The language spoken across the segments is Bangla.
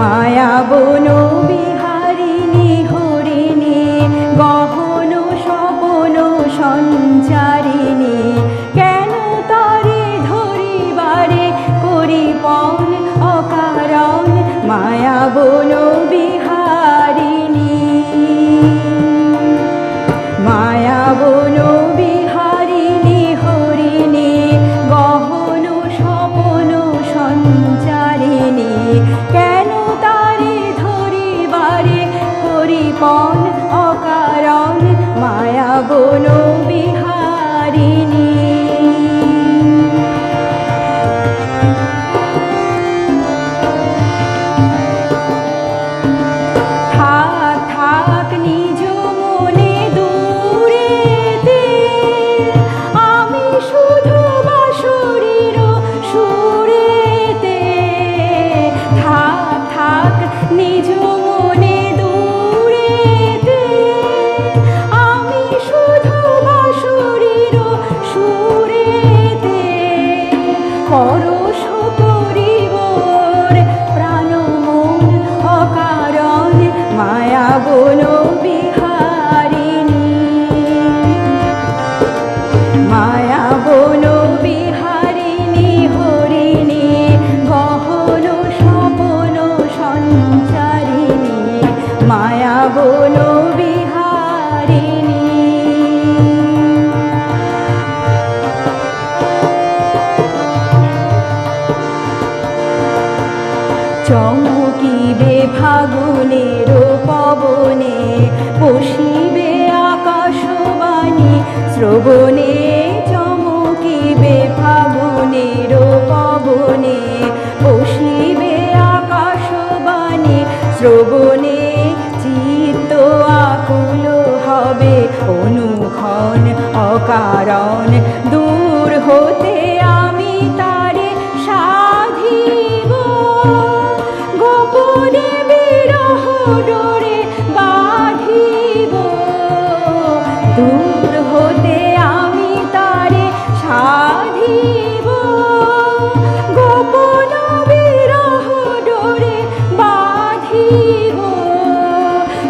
মায়া বন করিপন অকারণ মায়া বন সুরেতে পরশ করিবর চমকিবে ফাগুনের পবনে পশিবে আকাশবাণী, শ্রবণে চমকিবে ফাগুনের পবনে পশিবে আকাশবাণী, শ্রবণে চিত্ত আকুল হবে, অনুক্ষণ অকারণ, দূর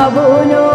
বিহারিণী মায়া বন